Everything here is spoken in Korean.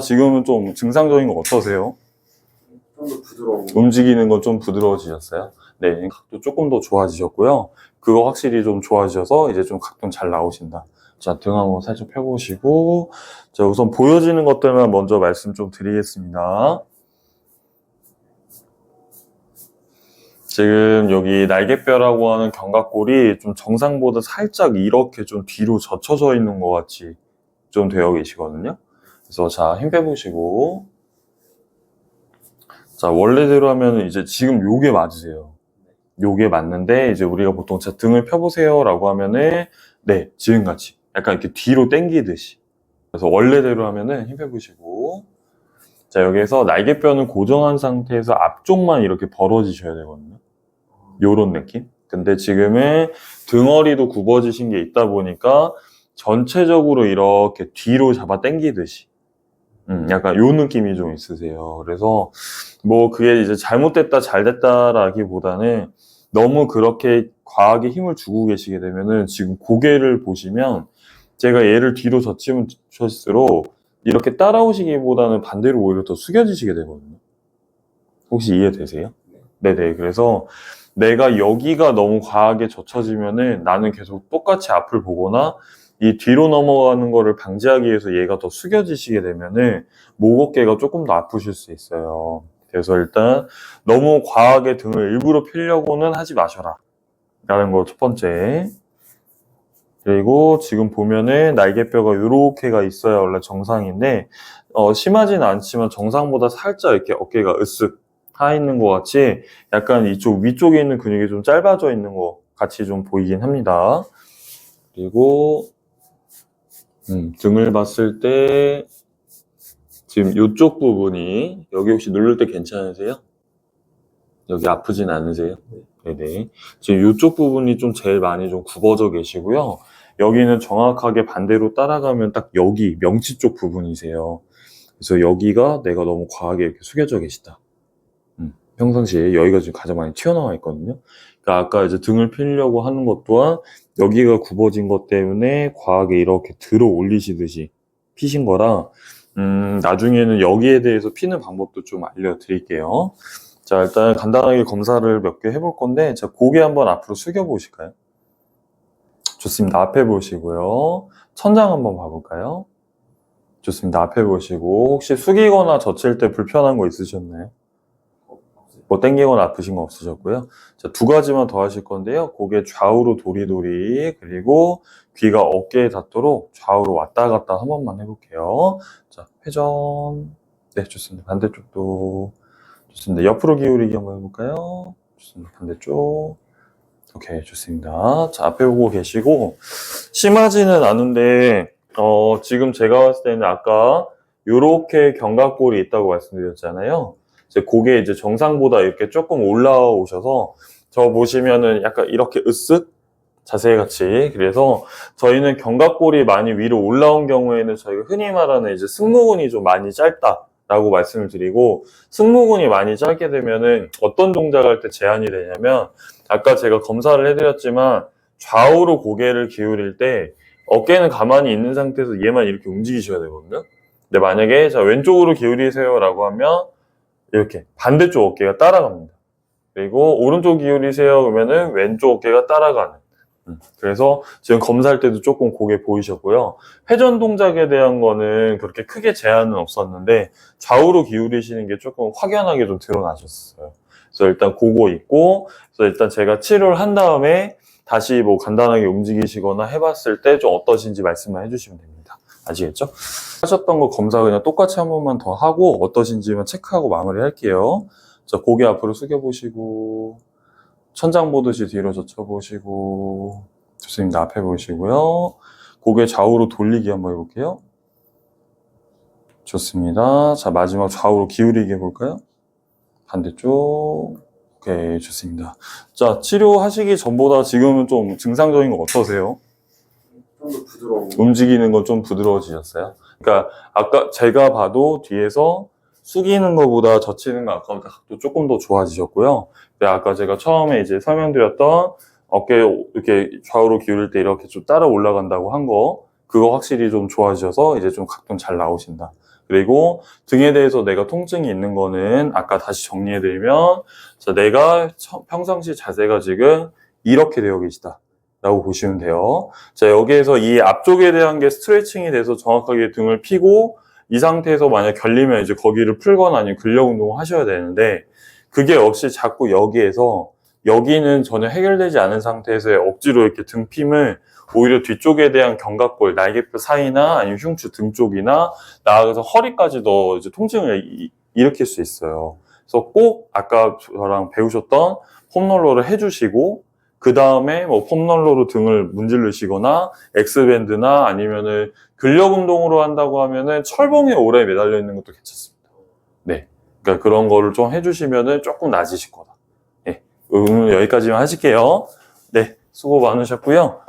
지금은 좀 증상적인 거 어떠세요? 좀 더 부드러운 움직이는 건 좀 부드러워지셨어요? 네, 각도 조금 더 좋아지셨고요. 그거 확실히 좀 좋아지셔서 이제 좀 각도 잘 나오신다. 자, 등 한번 살짝 펴보시고, 자, 우선 보여지는 것들만 먼저 말씀 좀 드리겠습니다. 지금 여기 날개뼈라고 하는 견갑골이 좀 정상보다 살짝 이렇게 좀 뒤로 젖혀져 있는 것 같이 좀 되어 계시거든요. 그래서 자, 힘 빼보시고, 자, 원래대로 하면 이제 지금 요게 맞으세요. 요게 맞는데, 이제 우리가 보통 자, 등을 펴보세요 라고 하면은, 네, 지금같이. 약간 이렇게 뒤로 당기듯이. 그래서 원래대로 하면은 힘 빼보시고, 자, 여기에서 날개뼈는 고정한 상태에서 앞쪽만 이렇게 벌어지셔야 되거든요. 요런 느낌? 근데 지금은 등허리도 굽어지신 게 있다 보니까 전체적으로 이렇게 뒤로 잡아 당기듯이. 음, 약간 요 느낌이 좀 있으세요. 그래서 뭐 그게 이제 잘못됐다 잘됐다라기보다는 너무 그렇게 과하게 힘을 주고 계시게 되면은 지금 고개를 보시면 제가 얘를 뒤로 젖히면 젖힐수록 이렇게 따라오시기보다는 반대로 오히려 더 숙여지시게 되거든요. 혹시 이해되세요? 네네. 그래서 내가 여기가 너무 과하게 젖혀지면은 나는 계속 똑같이 앞을 보거나 이 뒤로 넘어가는 거를 방지하기 위해서 얘가 더 숙여지시게 되면은 목 어깨가 조금 더 아프실 수 있어요. 그래서 일단 너무 과하게 등을 일부러 피려고는 하지 마셔라. 라는 거 첫 번째. 그리고 지금 보면은 날개뼈가 이렇게가 있어야 원래 정상인데 어, 심하진 않지만 정상보다 살짝 이렇게 어깨가 으쓱 하 있는 것 같이 약간 이쪽 위쪽에 있는 근육이 좀 짧아져 있는 것 같이 좀 보이긴 합니다. 그리고 음, 등을 봤을 때 지금 이쪽 부분이 여기 혹시 누를 때 괜찮으세요? 여기 아프진 않으세요? 네네. 지금 이쪽 부분이 좀 제일 많이 좀 굽어져 계시고요. 여기는 정확하게 반대로 따라가면 딱 여기 명치 쪽 부분이세요. 그래서 여기가 내가 너무 과하게 이렇게 숙여져 계시다. 음, 평상시에 여기가 지금 가장 많이 튀어나와 있거든요. 그러니까 아까 이제 등을 피려고 하는 것 또한 여기가 굽어진 것 때문에 과하게 이렇게 들어 올리시듯이 피신 거라 음, 나중에는 여기에 대해서 피는 방법도 좀 알려드릴게요. 자, 일단 간단하게 검사를 몇 개 해볼 건데, 자, 고개 한번 앞으로 숙여 보실까요? 좋습니다. 앞에 보시고요. 천장 한번 봐볼까요? 좋습니다. 앞에 보시고, 혹시 숙이거나 젖힐 때 불편한 거 있으셨나요? 뭐 땡기거나 아프신 거 없으셨고요. 자, 두 가지만 더 하실 건데요. 고개 좌우로 도리도리, 그리고 귀가 어깨에 닿도록 좌우로 왔다 갔다 한 번만 해볼게요. 자, 회전. 네, 좋습니다. 반대쪽도. 좋습니다. 옆으로 기울이기 한번 해볼까요? 좋습니다. 반대쪽. 오케이, 좋습니다. 자, 앞에 보고 계시고, 심하지는 않은데, 어, 지금 제가 봤을 때는 아까, 요렇게 견갑골이 있다고 말씀드렸잖아요. 이제 그게 이제 정상보다 이렇게 조금 올라오셔서, 저 보시면은 약간 이렇게 으쓱? 자세 같이. 그래서 저희는 견갑골이 많이 위로 올라온 경우에는 저희가 흔히 말하는 이제 승모근이 좀 많이 짧다. 라고 말씀을 드리고 승모근이 많이 짧게 되면은 어떤 동작을 할때 제한이 되냐면 아까 제가 검사를 해드렸지만 좌우로 고개를 기울일 때 어깨는 가만히 있는 상태에서 얘만 이렇게 움직이셔야 되거든요. 근데 만약에 자 왼쪽으로 기울이세요 라고 하면 이렇게 반대쪽 어깨가 따라갑니다. 그리고 오른쪽 기울이세요 그러면은 왼쪽 어깨가 따라가는. 음, 그래서 지금 검사할 때도 조금 고개 보이셨고요. 회전 동작에 대한 거는 그렇게 크게 제한은 없었는데 좌우로 기울이시는 게 조금 확연하게 좀 드러나셨어요. 그래서 일단 그거 있고, 그래서 일단 제가 치료를 한 다음에 다시 뭐 간단하게 움직이시거나 해봤을 때 좀 어떠신지 말씀만 해주시면 됩니다. 아시겠죠? 하셨던 거 검사 그냥 똑같이 한 번만 더 하고 어떠신지만 체크하고 마무리 할게요. 자, 고개 앞으로 숙여보시고, 천장 보듯이 뒤로 젖혀보시고, 좋습니다. 앞에 보시고요. 고개 좌우로 돌리기 한번 해볼게요. 좋습니다. 자, 마지막 좌우로 기울이기 해볼까요? 반대쪽. 오케이, 좋습니다. 자, 치료하시기 전보다 지금은 좀 증상적인 거 어떠세요? 부드러운 움직이는 건 좀 부드러워지셨어요? 그러니까 아까 제가 봐도 뒤에서 숙이는 것보다 젖히는 거 아까보다 각도 조금 더 좋아지셨고요. 근데 아까 제가 처음에 이제 설명드렸던 어깨 이렇게 좌우로 기울일 때 이렇게 좀 따라 올라간다고 한 거, 그거 확실히 좀 좋아지셔서 이제 좀 각도 잘 나오신다. 그리고 등에 대해서 내가 통증이 있는 거는 아까 다시 정리해드리면 자, 내가 처- 평상시 자세가 지금 이렇게 되어 계시다. 라고 보시면 돼요. 자, 여기에서 이 앞쪽에 대한 게 스트레칭이 돼서 정확하게 등을 펴고 이 상태에서 만약 결리면 이제 거기를 풀거나 아니면 근력 운동을 하셔야 되는데 그게 없이 자꾸 여기에서 여기는 전혀 해결되지 않은 상태에서 억지로 이렇게 등 핌을 오히려 뒤쪽에 대한 견갑골, 날개뼈 사이나 아니면 흉추 등 쪽이나 나아가서 허리까지도 이제 통증을 이- 일으킬 수 있어요. 그래서 꼭 아까 저랑 배우셨던 폼롤러를 해주시고 그 다음에 뭐 폼롤러로 등을 문지르시거나 엑스밴드나 아니면은 근력 운동으로 한다고 하면은 철봉에 오래 매달려 있는 것도 괜찮습니다. 네, 그러니까 그런 거를 좀 해주시면은 조금 나아지실 거다. 예, 오늘 여기까지만 하실게요. 네, 수고 많으셨고요.